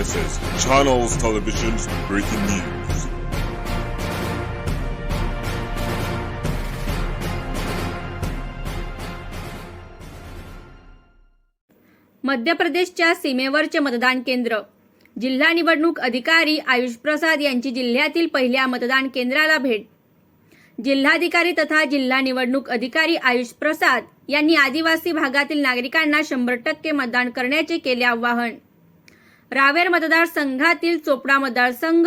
This is Channels Television's breaking news. मध्य प्रदेशच्या सीमेवरचे मतदान केंद्र. जिल्हा निवडणूक अधिकारी आयुष प्रसाद यांची जिल्ह्यातील पहिल्या मतदान केंद्राला भेट. जिल्हाधिकारी तथा जिल्हा निवडणूक अधिकारी आयुष प्रसाद यांनी आदिवासी भागातील नागरिकांना शंभर टक्के मतदान करण्याचे केले आवाहन. रावेर मतदारसंघातील चोपडा मतदारसंघ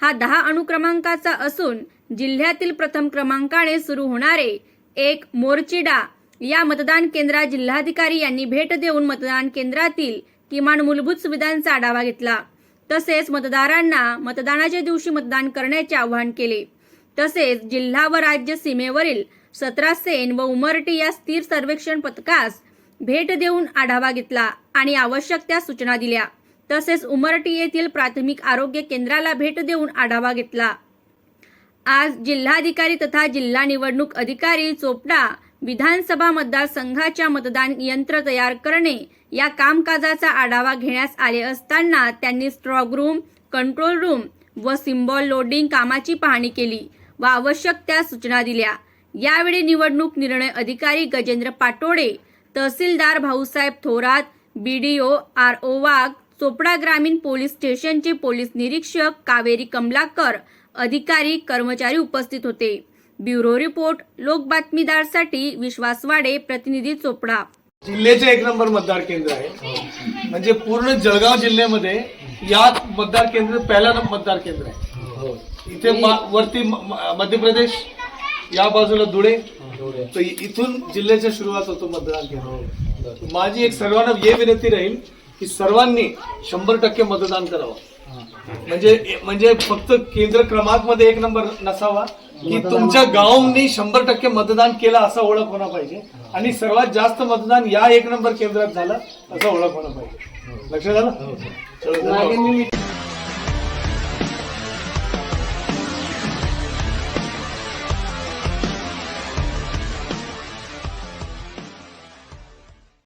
हा दहा अनुक्रमांकाचा असून जिल्ह्यातील प्रथम क्रमांकाने सुरू होणारे एक मोर्चिडा या मतदान केंद्रात जिल्हाधिकारी यांनी भेट देऊन मतदान केंद्रातील किमान मूलभूत सुविधांचा आढावा घेतला. तसेच मतदारांना मतदानाच्या दिवशी मतदान करण्याचे आवाहन केले. तसेच जिल्हा व राज्य सीमेवरील सतरा सेन व उमरटी या स्थिर सर्वेक्षण पथकास भेट देऊन आढावा घेतला आणि आवश्यक त्या सूचना दिल्या. तसेच उमरटी येथील प्राथमिक आरोग्य केंद्राला भेट देऊन आढावा घेतला. आज जिल्हाधिकारी तथा जिल्हा निवडणूक अधिकारी चोपडा विधानसभा मतदारसंघाच्या मतदान यंत्र तयार करणे या कामकाजाचा आढावा घेण्यास आले असताना त्यांनी स्ट्रॉग रूम कंट्रोल रूम व सिम्बॉल लोडिंग कामाची पाहणी केली व आवश्यक त्या सूचना दिल्या. यावेळी निवडणूक निर्णय अधिकारी गजेंद्र पाटोडे तहसीलदार Bhausaheb Thorat B D O R O Wagh Chopda ग्रामीण पोलीस स्टेशनचे पोलीस निरीक्षक कावेरी कमलाकर अधिकारी कर्मचारी उपस्थित होते. ब्युरो रिपोर्ट लोक बातमीदारसाठी विश्वास वाडे प्रतिनिधी चोपडा. जिल्ह्याचे एक नंबर मतदार केंद्र आहे. म्हणजे पूर्ण जळगाव जिल्ह्यामध्ये या मतदार केंद्र पहिला मतदार केंद्र आहे. इथे वरती मध्य प्रदेश या बाजूला धुळे. इथून जिल्ह्याच्या सुरुवात होतो मतदार केंद्र. माझी एक सर्वांना हे विनंती राहील की सर्वांनी शंभर टक्के मतदान करावं. म्हणजे म्हणजे फक्त केंद्र क्रमांकमध्ये एक नंबर नसावा की तुमच्या गावांनी शंभर टक्के मतदान केलं असा ओळख होणं पाहिजे. आणि सर्वात जास्त मतदान या एक नंबर केंद्रात झालं असं ओळख होणं पाहिजे. लक्षात आलं? चलो, धन्यवाद.